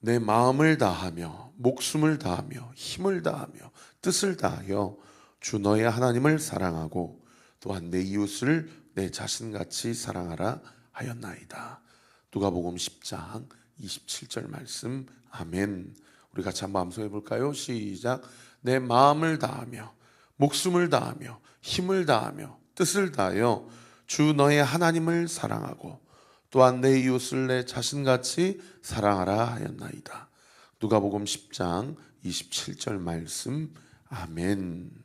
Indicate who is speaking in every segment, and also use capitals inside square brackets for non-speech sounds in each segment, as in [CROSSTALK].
Speaker 1: 내 마음을 다하며 목숨을 다하며 힘을 다하며 뜻을 다하여 주 너의 하나님을 사랑하고 또한 내 이웃을 내 자신같이 사랑하라 하였나이다. 누가복음 10장 27절 말씀. 아멘. 우리 같이 한번 암송해 볼까요? 시작. 내 마음을 다하며 목숨을 다하며 힘을 다하며 뜻을 다하여 주 너의 하나님을 사랑하고 또한 내 이웃을 내 자신같이 사랑하라 하였나이다. 누가복음 10장 27절 말씀. 아멘.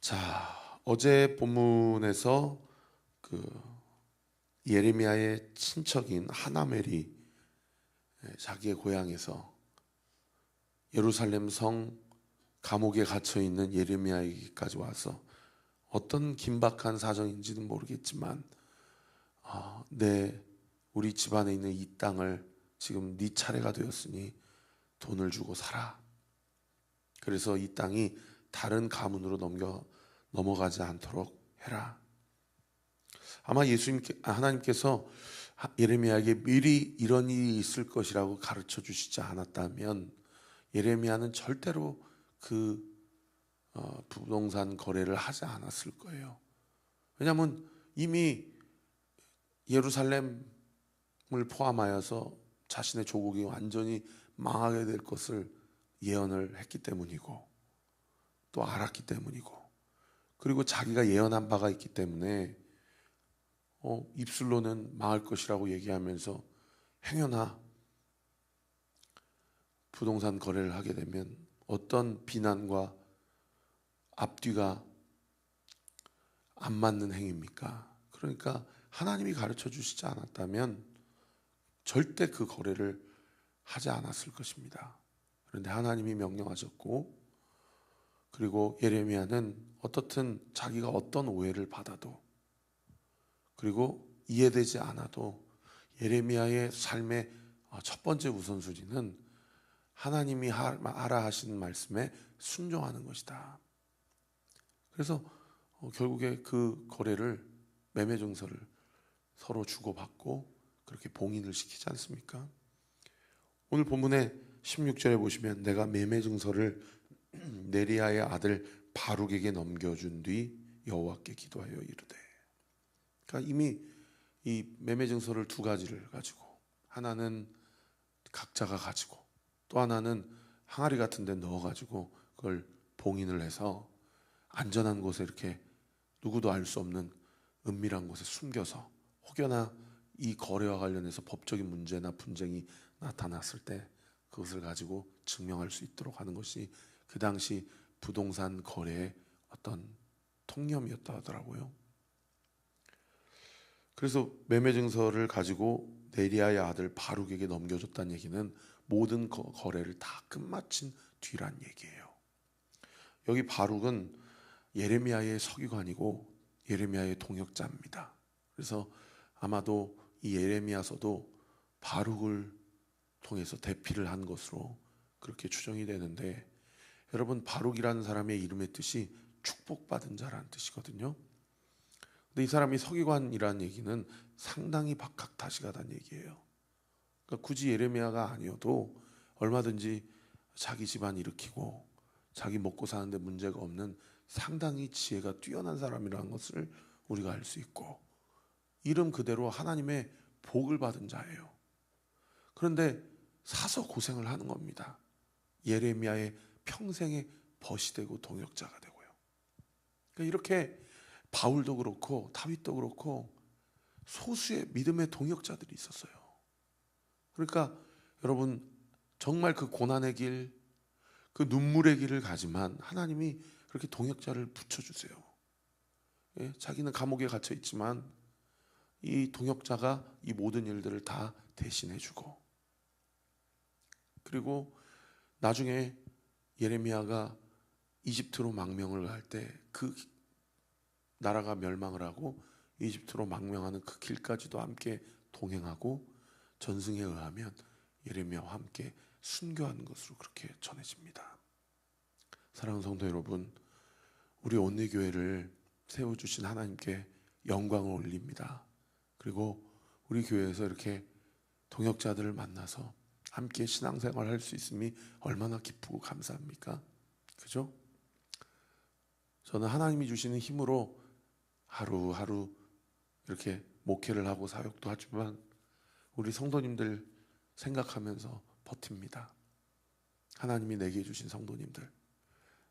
Speaker 1: 자, 어제 본문에서 그 예레미야의 친척인 하나멜이 자기의 고향에서 예루살렘 성 감옥에 갇혀 있는 예레미야에게까지 와서 어떤 긴박한 사정인지는 모르겠지만 아, 내 우리 집안에 있는 이 땅을 지금 네 차례가 되었으니 돈을 주고 살아. 그래서 이 땅이 다른 가문으로 넘겨 넘어가지 않도록 해라. 아마 예수님 하나님께서 예레미야에게 미리 이런 일이 있을 것이라고 가르쳐 주시지 않았다면 예레미야는 절대로 그 어, 부동산 거래를 하지 않았을 거예요. 왜냐하면 이미 예루살렘을 포함하여서 자신의 조국이 완전히 망하게 될 것을 예언을 했기 때문이고 또 알았기 때문이고 그리고 자기가 예언한 바가 있기 때문에 어, 입술로는 망할 것이라고 얘기하면서 행여나 부동산 거래를 하게 되면 어떤 비난과 앞뒤가 안 맞는 행위입니까? 그러니까 하나님이 가르쳐 주시지 않았다면 절대 그 거래를 하지 않았을 것입니다. 그런데 하나님이 명령하셨고 그리고 예레미야는 어떻든 자기가 어떤 오해를 받아도 그리고 이해되지 않아도 예레미야의 삶의 첫 번째 우선순위는 하나님이 하라 하신 말씀에 순종하는 것이다. 그래서 어, 결국에 그 거래를 매매 증서를 서로 주고받고 그렇게 봉인을 시키지 않습니까? 오늘 본문의 16절에 보시면 내가 매매 증서를 [CLEARS THROAT] 네리아의 아들 바룩에게 넘겨준 뒤 여호와께 기도하여 이르되 그러니까 이미 이 매매 증서를 두 가지를 가지고 하나는 각자가 가지고 또 하나는 항아리 같은 데 넣어 가지고 그걸 봉인을 해서 안전한 곳에 이렇게 누구도 알 수 없는 은밀한 곳에 숨겨서 혹여나 이 거래와 관련해서 법적인 문제나 분쟁이 나타났을 때 그것을 가지고 증명할 수 있도록 하는 것이 그 당시 부동산 거래의 어떤 통념이었다 하더라고요. 그래서 매매 증서를 가지고 네리아의 아들 바룩에게 넘겨줬다는 얘기는 모든 거래를 다 끝마친 뒤란 얘기예요. 여기 바룩은 예레미야의 서기관이고 예레미야의 동역자입니다. 그래서 아마도 이 예레미야서도 바룩을 통해서 대피를 한 것으로 그렇게 추정이 되는데 여러분 바룩이라는 사람의 이름의 뜻이 축복받은 자라는 뜻이거든요. 근데 이 사람이 서기관이라는 얘기는 상당히 박학다시가다는 얘기예요. 그러니까 굳이 예레미야가 아니어도 얼마든지 자기 집안 일으키고 자기 먹고 사는데 문제가 없는 상당히 지혜가 뛰어난 사람이라는 것을 우리가 알 수 있고 이름 그대로 하나님의 복을 받은 자예요. 그런데 사서 고생을 하는 겁니다. 예레미야의 평생의 벗이 되고 동역자가 되고요. 그러니까 이렇게 바울도 그렇고 다윗도 그렇고 소수의 믿음의 동역자들이 있었어요. 그러니까 여러분 정말 그 고난의 길, 그 눈물의 길을 가지만 하나님이 그렇게 동역자를 붙여주세요. 예? 자기는 감옥에 갇혀 있지만 이 동역자가 이 모든 일들을 다 대신해주고 그리고 나중에 예레미야가 이집트로 망명을 할때그 나라가 멸망을 하고 이집트로 망명하는 그 길까지도 함께 동행하고 전승에 의하면 예레미야와 함께 순교하는 것으로 그렇게 전해집니다. 사랑하는 성도 여러분, 우리 온리 교회를 세워 주신 하나님께 영광을 올립니다. 그리고 우리 교회에서 이렇게 동역자들을 만나서 함께 신앙생활 할 수 있음이 얼마나 기쁘고 감사합니까? 그죠? 저는 하나님이 주시는 힘으로 하루하루 이렇게 목회를 하고 사역도 하지만 우리 성도님들 생각하면서 버팁니다. 하나님이 내게 주신 성도님들,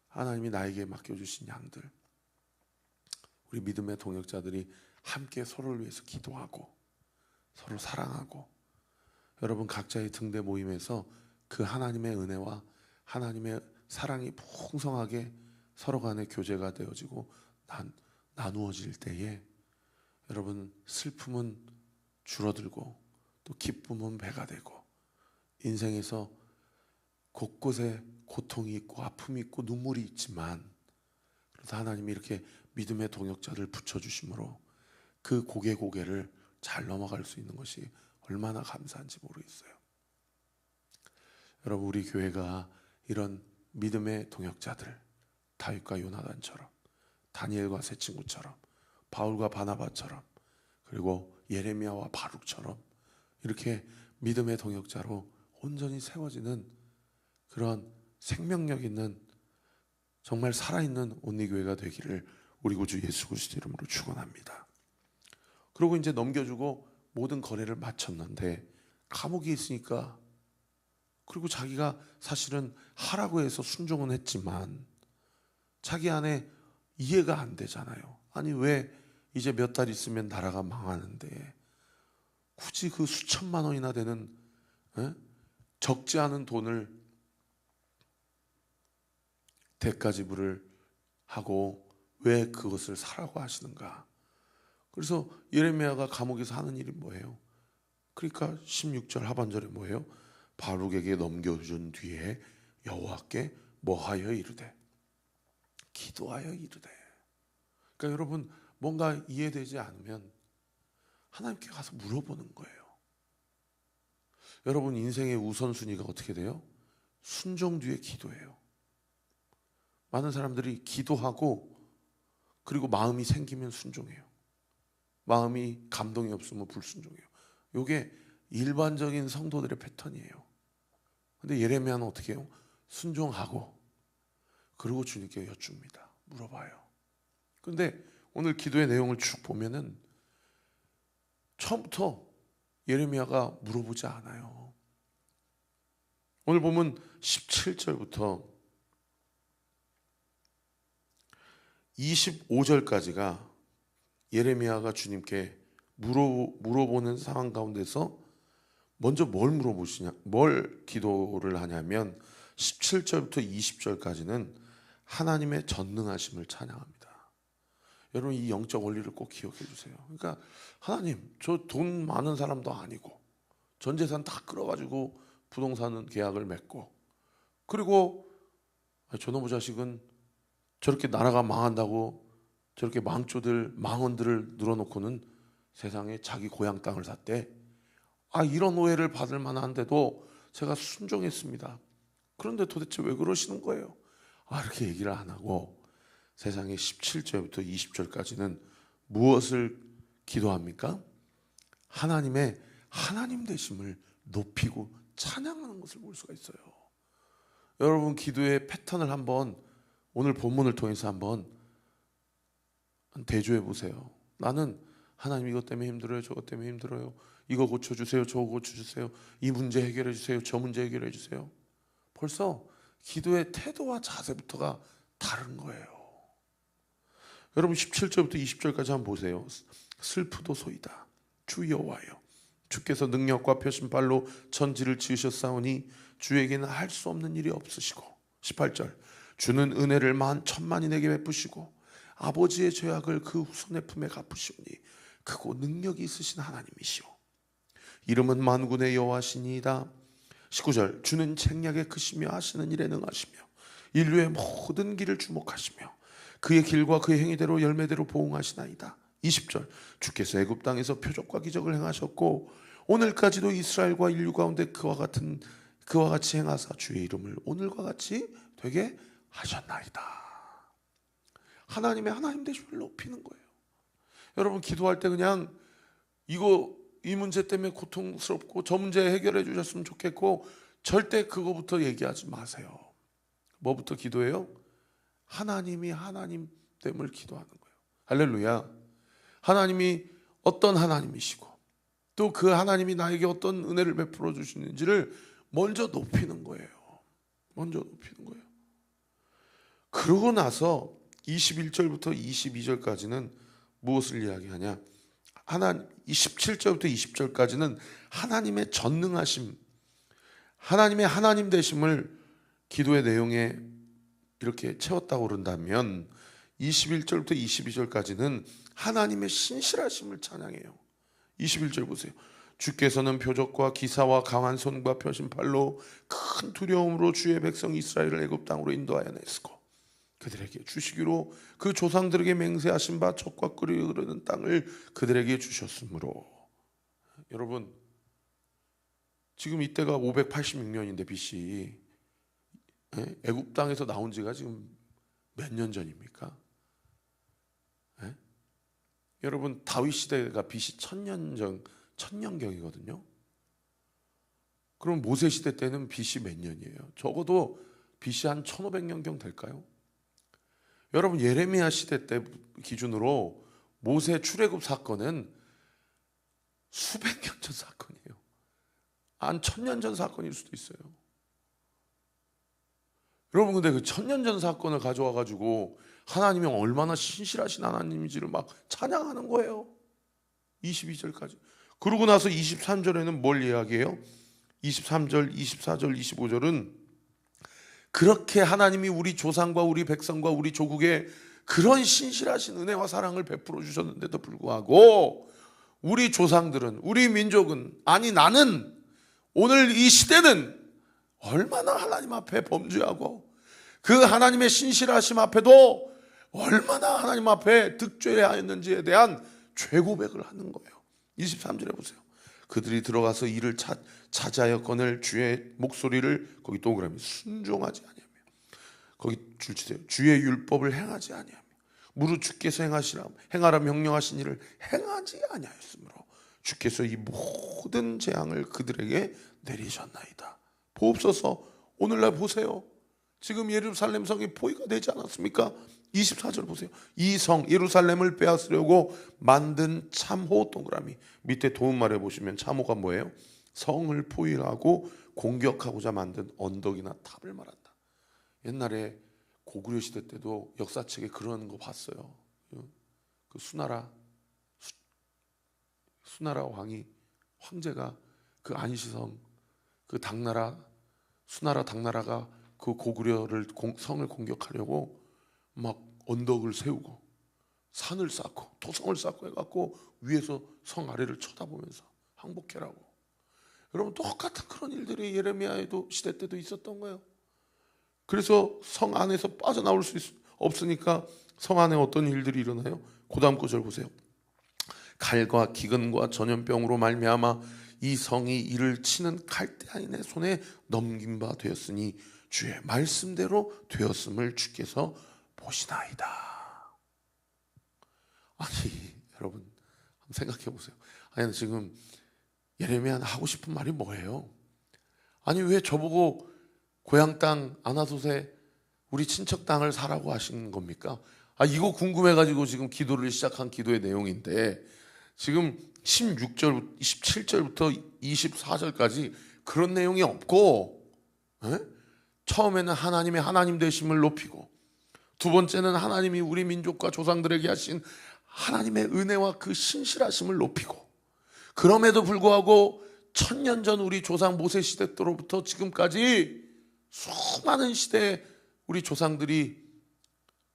Speaker 1: 하나님이 나에게 맡겨주신 양들, 우리 믿음의 동역자들이 함께 서로를 위해서 기도하고 서로 사랑하고 여러분 각자의 등대 모임에서 그 하나님의 은혜와 하나님의 사랑이 풍성하게 서로 간의 교제가 되어지고 난, 나누어질 때에 여러분 슬픔은 줄어들고 또 기쁨은 배가 되고 인생에서 곳곳에 고통이 있고 아픔이 있고 눈물이 있지만 그래도 하나님이 이렇게 믿음의 동역자를 붙여주심으로 그 고개 고개를 잘 넘어갈 수 있는 것이 얼마나 감사한지 모르겠어요. 여러분 우리 교회가 이런 믿음의 동역자들 다윗과 요나단처럼 다니엘과 세 친구처럼 바울과 바나바처럼 그리고 예레미야와 바룩처럼 이렇게 믿음의 동역자로 온전히 세워지는 그런 생명력 있는 정말 살아있는 온리교회가 되기를 우리 구주 예수 그리스도 이름으로 축원합니다. 그리고 이제 넘겨주고 모든 거래를 마쳤는데 감옥에 있으니까 그리고 자기가 사실은 하라고 해서 순종은 했지만 자기 안에 이해가 안 되잖아요. 아니 왜 이제 몇 달 있으면 나라가 망하는데 굳이 그 수천만 원이나 되는 에? 적지 않은 돈을 대가 지불을 하고 왜 그것을 사라고 하시는가? 그래서 예레미야가 감옥에서 하는 일이 뭐예요? 그러니까 16절 하반절에 뭐예요? 바룩에게 넘겨준 뒤에 여호와께 뭐하여 이르되 기도하여 이르되 그러니까 여러분 뭔가 이해되지 않으면 하나님께 가서 물어보는 거예요. 여러분 인생의 우선순위가 어떻게 돼요? 순종 뒤에 기도예요. 많은 사람들이 기도하고 그리고 마음이 생기면 순종해요. 마음이 감동이 없으면 불순종해요. 요게 일반적인 성도들의 패턴이에요. 근데 예레미야는 어떻게 해요? 순종하고 그리고 주님께 여쭙니다. 물어봐요. 근데 오늘 기도의 내용을 쭉 보면은 처음부터 예레미야가 물어보지 않아요. 오늘 보면 17절부터 25절까지가 예레미야가 주님께 물어, 물어보는 상황 가운데서 먼저 뭘 물어보시냐, 뭘 기도를 하냐면 17절부터 20절까지는 하나님의 전능하심을 찬양합니다. 여러분 이 영적 원리를 꼭 기억해 주세요. 그러니까 하나님, 저 돈 많은 사람도 아니고 전 재산 다 끌어가지고 부동산 계약을 맺고 그리고 저놈의 자식은 저렇게 나라가 망한다고 저렇게 망조들 망언들을 늘어놓고는 세상에 자기 고향 땅을 샀대. 아 이런 오해를 받을 만한데도 제가 순종했습니다. 그런데 도대체 왜 그러시는 거예요? 아 이렇게 얘기를 안 하고 세상에 17절부터 20절까지는 무엇을 기도합니까? 하나님의 하나님 되심을 높이고 찬양하는 것을 볼 수가 있어요. 여러분 기도의 패턴을 한번 오늘 본문을 통해서 한번 대조해 보세요. 나는 하나님 이것 때문에 힘들어요. 저것 때문에 힘들어요. 이거 고쳐 주세요. 저거 고쳐 주세요. 이 문제 해결해 주세요. 저 문제 해결해 주세요. 벌써 기도의 태도와 자세부터가 다른 거예요. 여러분 17절부터 20절까지 한번 보세요. 슬프도 소이다. 주 여호와여 주께서 능력과 표심발로 천지를 지으셨사오니 주에게는 할 수 없는 일이 없으시고 18절 주는 은혜를 만 천만인에게 베푸시고 아버지의 죄악을 그 후손의 품에 갚으시오니 크고 능력이 있으신 하나님이시오 이름은 만군의 여호와시니이다 19절 주는 책략에 크시며 하시는 일에 능하시며 인류의 모든 길을 주목하시며 그의 길과 그의 행위대로 열매대로 보응하시나이다 20절 주께서 애굽 땅에서 표적과 기적을 행하셨고 오늘까지도 이스라엘과 인류 가운데 그와 같은 그와 같이 행하사 주의 이름을 오늘과 같이 되게 하셨나이다. 하나님의 하나님 되심을 높이는 거예요. 여러분 기도할 때 그냥 이거 이 문제 때문에 고통스럽고 저 문제 해결해 주셨으면 좋겠고 절대 그거부터 얘기하지 마세요. 뭐부터 기도해요? 하나님이 하나님 됨을 기도하는 거예요. 할렐루야. 하나님이 어떤 하나님이시고 또 그 하나님이 나에게 어떤 은혜를 베풀어 주시는지를 먼저 높이는 거예요. 먼저 높이는 거예요. 그러고 나서 21절부터 22절까지는 무엇을 이야기하냐? 하나님 27절부터 20절까지는 하나님의 전능하심, 하나님의 하나님 되심을 기도의 내용에 이렇게 채웠다고 그런다면 21절부터 22절까지는 하나님의 신실하심을 찬양해요. 21절 보세요. 주께서는 표적과 기사와 강한 손과 펴신 팔로 큰 두려움으로 주의 백성 이스라엘을 애굽 땅으로 인도하여 냈고 그들에게 주시기로 그 조상들에게 맹세하신 바 젖과 꿀이 흐르는 땅을 그들에게 주셨으므로 여러분 지금 이때가 586년인데 BC 예? 애굽 땅에서 나온 지가 지금 몇 년 전입니까? 예? 여러분 다윗 시대가 BC 천년 전 천년경이거든요. 그럼 모세 시대 때는 BC 몇 년이에요? 적어도 BC 한 1500년경 될까요? 여러분 예레미야 시대 때 기준으로 모세 출애굽 사건은 수백 년 전 사건이에요. 한 천년 전 사건일 수도 있어요. 여러분 근데 그 천년 전 사건을 가져와 가지고 하나님이 얼마나 신실하신 하나님인지를 막 찬양하는 거예요. 22절까지. 그러고 나서 23절에는 뭘 이야기해요? 23절, 24절, 25절은 그렇게 하나님이 우리 조상과 우리 백성과 우리 조국에 그런 신실하신 은혜와 사랑을 베풀어 주셨는데도 불구하고 우리 조상들은 우리 민족은 아니 나는 오늘 이 시대는 얼마나 하나님 앞에 범죄하고 그 하나님의 신실하심 앞에도 얼마나 하나님 앞에 득죄하였는지에 대한 죄 고백을 하는 거예요. 23절에 보세요. 그들이 들어가서 이를 차, 차지하여 꺼낼 주의 목소리를 거기 동그라미 순종하지 아니하며 거기 줄 치세요. 주의 율법을 행하지 아니하며 무릇 주께서 행하시라 행하라 명령하신 일을 행하지 아니하였으므로 주께서 이 모든 재앙을 그들에게 내리셨나이다. 보옵소서 오늘날 보세요. 지금 예루살렘 성이 포위가 되지 않았습니까? 24절 보세요. 이 성 예루살렘을 빼앗으려고 만든 참호 동그라미 밑에 도움말에 보시면 참호가 뭐예요? 성을 포위하고 공격하고자 만든 언덕이나 탑을 말한다. 옛날에 고구려 시대 때도 역사책에 그런 거 봤어요. 그 수나라 수, 수나라 왕이 황제가 그 안시성 그 당나라 수나라 당나라가 그 고구려를 공, 성을 공격하려고 막 언덕을 세우고 산을 쌓고 도성을 쌓고 해갖고 위에서 성 아래를 쳐다보면서 항복해라고. 여러분 똑같은 그런 일들이 예레미야에도 시대 때도 있었던 거예요. 그래서 성 안에서 빠져나올 수 있, 없으니까 성 안에 어떤 일들이 일어나요? 고다음 구절 보세요. 칼과 기근과 전염병으로 말미암아 이 성이 이를 치는 갈대아인의 손에 넘긴 바 되었으니 주의 말씀대로 되었음을 주께서 보시나이다. 아니 여러분 생각해 보세요. 아니 지금 예레미야 하고 싶은 말이 뭐예요? 아니 왜 저보고 고향 땅 아나솥에 우리 친척 땅을 사라고 하시는 겁니까? 아 이거 궁금해가지고 지금 기도를 시작한 기도의 내용인데 지금 16절, 27절부터 24절까지 그런 내용이 없고 에? 처음에는 하나님의 하나님 되심을 높이고 두 번째는 하나님이 우리 민족과 조상들에게 하신 하나님의 은혜와 그 신실하심을 높이고 그럼에도 불구하고 천년 전 우리 조상 모세 시대 때로부터 지금까지 수많은 시대에 우리 조상들이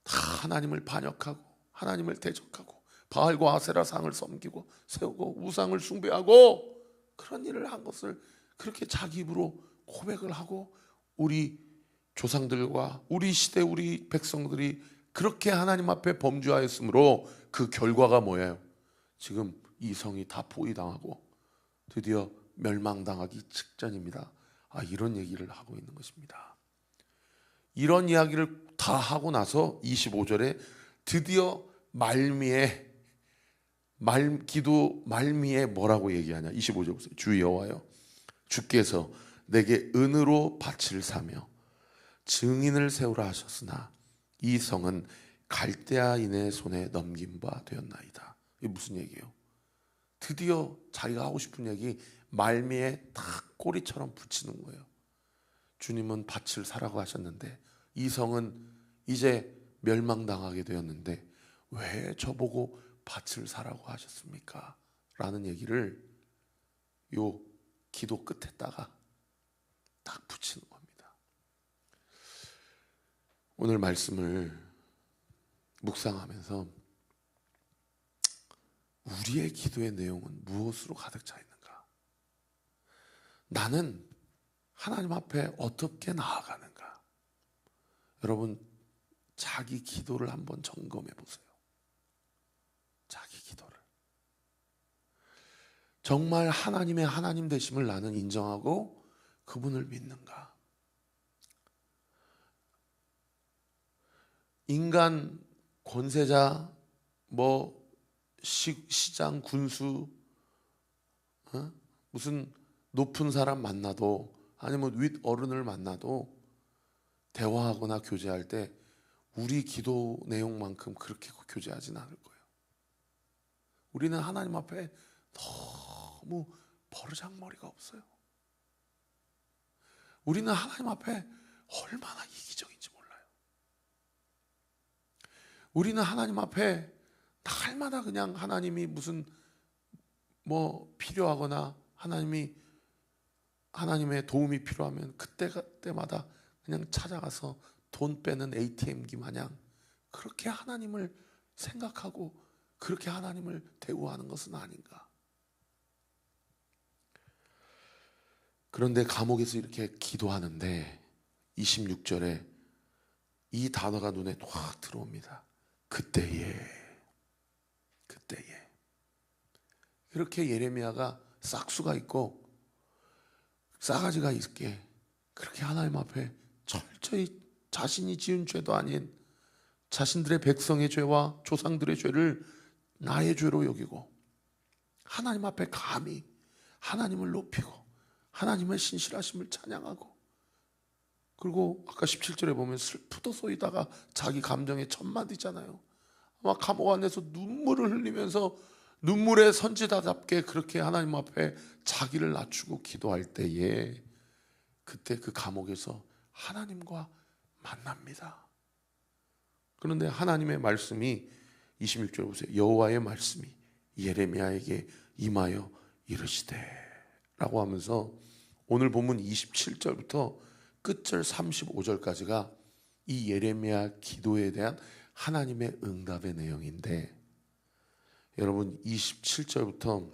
Speaker 1: 다 하나님을 반역하고 하나님을 대적하고 바알과 아세라 상을 섬기고 세우고 우상을 숭배하고 그런 일을 한 것을 그렇게 자기 입으로 고백을 하고 우리 조상들과 우리 시대 우리 백성들이 그렇게 하나님 앞에 범죄하였으므로 그 결과가 뭐예요? 지금 이 성이 다 포위당하고 드디어 멸망당하기 직전입니다. 아, 이런 얘기를 하고 있는 것입니다. 이런 이야기를 다 하고 나서 25절에 드디어 말미에 말 기도 말미에 뭐라고 얘기하냐? 25절 보세요. 주 여호와여 주께서 내게 은으로 밭을 사며 증인을 세우라 하셨으나 이 성은 갈대아인의 손에 넘긴 바 되었나이다. 이게 무슨 얘기예요? 드디어 자기가 하고 싶은 얘기 말미에 딱 꼬리처럼 붙이는 거예요. 주님은 밭을 사라고 하셨는데 이 성은 이제 멸망당하게 되었는데 왜 저보고 밭을 사라고 하셨습니까? 라는 얘기를 요 기도 끝에다가 딱 붙이는 겁니다. 오늘 말씀을 묵상하면서 우리의 기도의 내용은 무엇으로 가득 차 있는가? 나는 하나님 앞에 어떻게 나아가는가? 여러분, 자기 기도를 한번 점검해 보세요. 자기 기도를. 정말 하나님의 하나님 되심을 나는 인정하고 그분을 믿는가? 인간 권세자 뭐 시, 시장 군수 어? 무슨 높은 사람 만나도 아니면 윗 어른을 만나도 대화하거나 교제할 때 우리 기도 내용만큼 그렇게 교제하지는 않을 거예요. 우리는 하나님 앞에 너무 버르장머리가 없어요. 우리는 하나님 앞에 얼마나 이기적인지 몰라요. 우리는 하나님 앞에 날마다 그냥 하나님이 무슨 뭐 필요하거나 하나님이 하나님의 도움이 필요하면 그때 그때마다 그냥 찾아가서 돈 빼는 ATM기 마냥 그렇게 하나님을 생각하고 그렇게 하나님을 대우하는 것은 아닌가. 그런데 감옥에서 이렇게 기도하는데 26절에 이 단어가 눈에 확 들어옵니다. 그때에 그때에 그렇게 예레미야가 싹수가 있고 싸가지가 있게 그렇게 하나님 앞에 철저히 자신이 지은 죄도 아닌 자신들의 백성의 죄와 조상들의 죄를 나의 죄로 여기고 하나님 앞에 감히 하나님을 높이고 하나님의 신실하심을 찬양하고 그리고 아까 17절에 보면 슬프도소이다가 자기 감정의 첫 마디잖아요. 아마 감옥 안에서 눈물을 흘리면서 눈물의 선지자답게 그렇게 하나님 앞에 자기를 낮추고 기도할 때에 그때 그 감옥에서 하나님과 만납니다. 그런데 하나님의 말씀이 26절 보세요. 여호와의 말씀이 예레미야에게 임하여 이르시되 라고 하면서 오늘 본문 27절부터 끝절 35절까지가 이 예레미야 기도에 대한 하나님의 응답의 내용인데 여러분 27절부터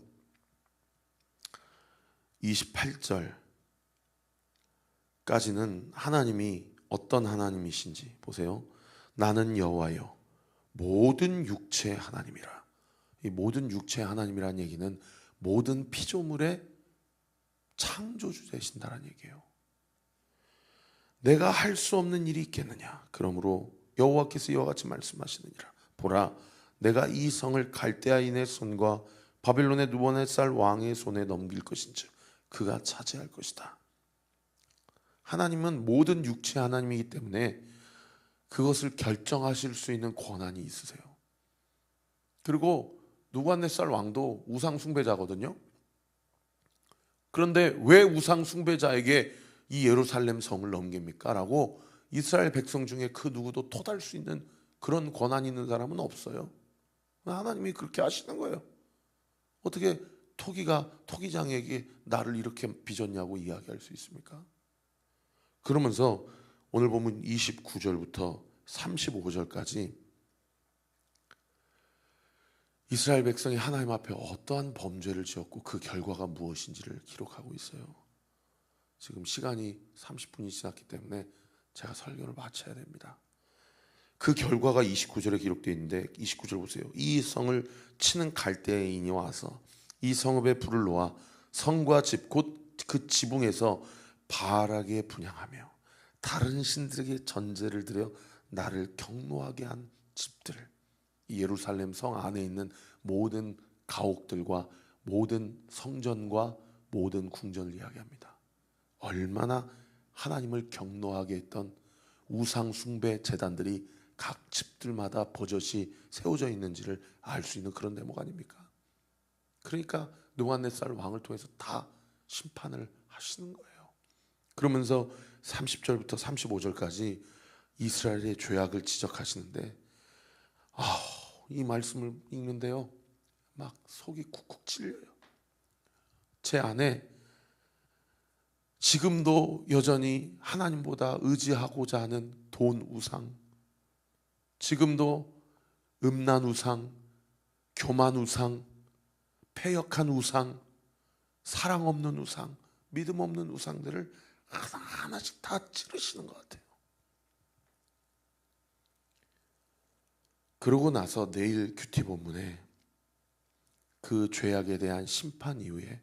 Speaker 1: 28절까지는 하나님이 어떤 하나님이신지 보세요. 나는 여호와요 모든 육체의 하나님이라. 이 모든 육체의 하나님이라는 얘기는 모든 피조물의 창조주 되신다는 얘기예요. 내가 할 수 없는 일이 있겠느냐? 그러므로 여호와께서 이와 같이 말씀하시느니라. 보라, 내가 이 성을 갈대아인의 손과 바빌론의 누번의쌀 왕의 손에 넘길 것인즉 그가 차지할 것이다. 하나님은 모든 육체 하나님이기 때문에 그것을 결정하실 수 있는 권한이 있으세요. 그리고 누관네살 왕도 우상 숭배자거든요. 그런데 왜 우상 숭배자에게 이 예루살렘 성을 넘깁니까? 라고 이스라엘 백성 중에 그 누구도 토달 수 있는 그런 권한 있는 사람은 없어요. 하나님이 그렇게 하시는 거예요. 어떻게 토기가 토기장에게 나를 이렇게 빚었냐고 이야기할 수 있습니까? 그러면서 오늘 보면 29절부터 35절까지 이스라엘 백성이 하나님 앞에 어떠한 범죄를 지었고 그 결과가 무엇인지를 기록하고 있어요. 지금 시간이 30분이 지났기 때문에 제가 설교를 마쳐야 됩니다. 그 결과가 29절에 기록되어 있는데 29절 보세요. 이 성을 치는 갈대인이 와서 이 성읍에 불을 놓아 성과 집 곧 그 지붕에서 바라게 분양하며 다른 신들에게 전제를 드려 나를 경노하게 한 집들 예루살렘 성 안에 있는 모든 가옥들과 모든 성전과 모든 궁전을 이야기합니다. 얼마나 하나님을 경노하게 했던 우상 숭배 재단들이 각 집들마다 버젓이 세워져 있는지를 알 수 있는 그런 대목 아닙니까? 그러니까 느부갓네살 왕을 통해서 다 심판을 하시는 거예요. 그러면서 30절부터 35절까지 이스라엘의 죄악을 지적하시는데 아, 이 말씀을 읽는데요. 막 속이 쿡쿡 찔려요. 제 안에 지금도 여전히 하나님보다 의지하고자 하는 돈 우상, 지금도 음란 우상, 교만 우상, 패역한 우상, 사랑 없는 우상, 믿음 없는 우상들을 하나하나씩 다 찌르시는 것 같아요. 그러고 나서 내일 큐티 본문에 그 죄악에 대한 심판 이후에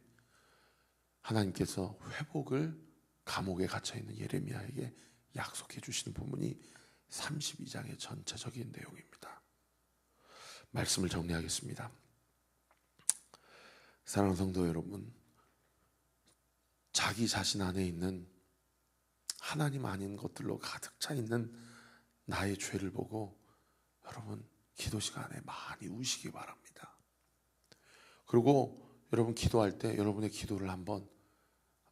Speaker 1: 하나님께서 회복을 감옥에 갇혀 있는 예레미야에게 약속해 주시는 부분이 32장의 전체적인 내용입니다. 말씀을 정리하겠습니다. 사랑하는 성도 여러분, 자기 자신 안에 있는 하나님 아닌 것들로 가득 차 있는 나의 죄를 보고 여러분 기도 시간에 많이 우시기 바랍니다. 그리고 여러분 기도할 때 여러분의 기도를 한번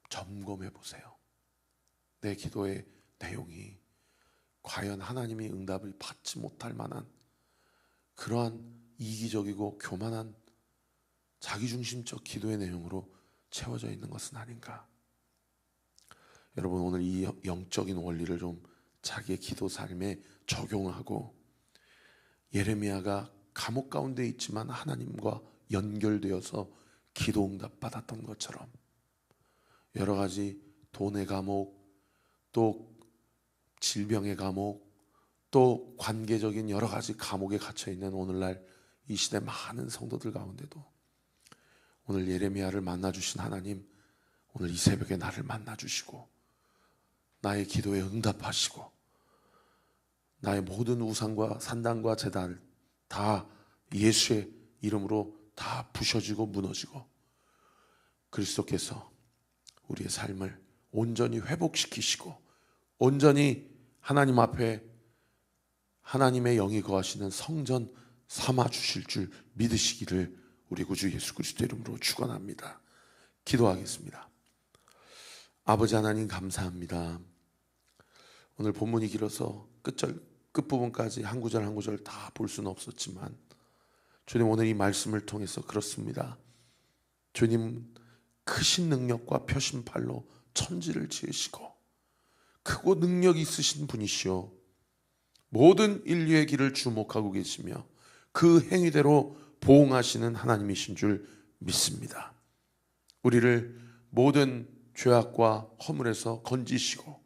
Speaker 1: 점검해 보세요. 내 기도의 내용이 과연 하나님이 응답을 받지 못할 만한 그러한 이기적이고 교만한 자기중심적 기도의 내용으로 채워져 있는 것은 아닌가? 여러분 오늘 이 영적인 원리를 좀 자기의 기도 삶에 적용하고 예레미야가 감옥 가운데 있지만 하나님과 연결되어서 기도 응답 받았던 것처럼 여러 가지 돈의 감옥 또 질병의 감옥 또 관계적인 여러 가지 감옥에 갇혀 있는 오늘날 이 시대 많은 성도들 가운데도 오늘 예레미야를 만나 주신 하나님 오늘 이 새벽에 나를 만나 주시고 나의 기도에 응답하시고 나의 모든 우상과 산당과 제단 다 예수의 이름으로 다 부셔지고 무너지고 그리스도께서 우리의 삶을 온전히 회복시키시고 온전히 하나님 앞에 하나님의 영이 거하시는 성전 삼아 주실 줄 믿으시기를 우리 구주 예수 그리스도 이름으로 축원합니다. 기도하겠습니다. 아버지 하나님 감사합니다. 오늘 본문이 길어서 끝절 끝부분까지 한 구절 한 구절 다 볼 수는 없었지만 주님 오늘 이 말씀을 통해서 그렇습니다. 주님 크신 능력과 표심팔로 천지를 지으시고 크고 능력 있으신 분이시오. 모든 인류의 길을 주목하고 계시며 그 행위대로 보응하시는 하나님이신 줄 믿습니다. 우리를 모든 죄악과 허물에서 건지시고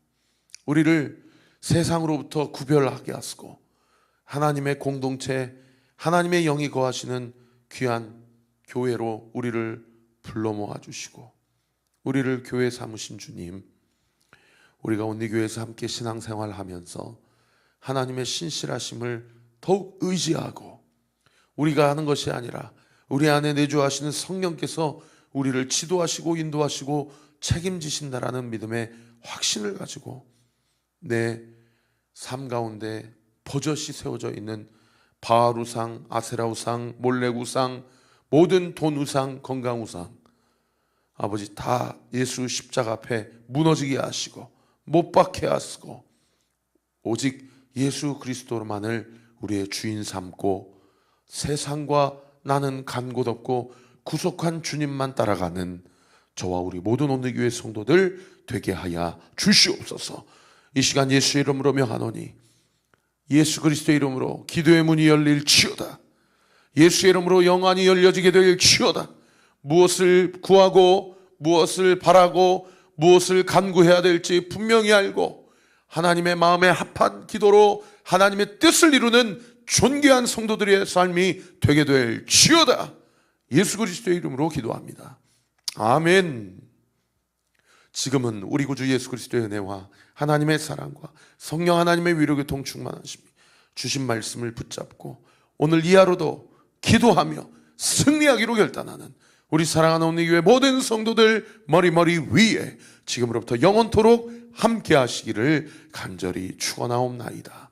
Speaker 1: 우리를 세상으로부터 구별하게 하시고 하나님의 공동체 하나님의 영이 거하시는 귀한 교회로 우리를 불러 모아 주시고 우리를 교회 삼으신 주님 우리가 온리 교회에서 함께 신앙생활하면서 하나님의 신실하심을 더욱 의지하고 우리가 하는 것이 아니라 우리 안에 내주하시는 성령께서 우리를 지도하시고 인도하시고 책임지신다라는 믿음의 확신을 가지고 내 삶 가운데 버젓이 세워져 있는 바알우상, 아세라우상, 몰레우상, 모든 돈우상, 건강우상 아버지 다 예수 십자가 앞에 무너지게 하시고 못 박게 하시고 오직 예수 그리스도만을 우리의 주인 삼고 세상과 나는 간곳 없고 구속한 주님만 따라가는 저와 우리 모든 온누교회 성도들 되게 하여 주시옵소서. 이 시간 예수 이름으로 명하노니 예수 그리스도의 이름으로 기도의 문이 열릴 치요다. 예수의 이름으로 영안이 열려지게 될 치요다. 무엇을 구하고 무엇을 바라고 무엇을 간구해야 될지 분명히 알고 하나님의 마음에 합한 기도로 하나님의 뜻을 이루는 존귀한 성도들의 삶이 되게 될 치요다. 예수 그리스도의 이름으로 기도합니다. 아멘. 지금은 우리 구주 예수 그리스도의 은혜와 하나님의 사랑과 성령 하나님의 위로교 통충만하심이 주신 말씀을 붙잡고 오늘 이하로도 기도하며 승리하기로 결단하는 우리 사랑하는 우리 교회 모든 성도들 머리머리 위에 지금으로부터 영원토록 함께 하시기를 간절히 축원하옵나이다.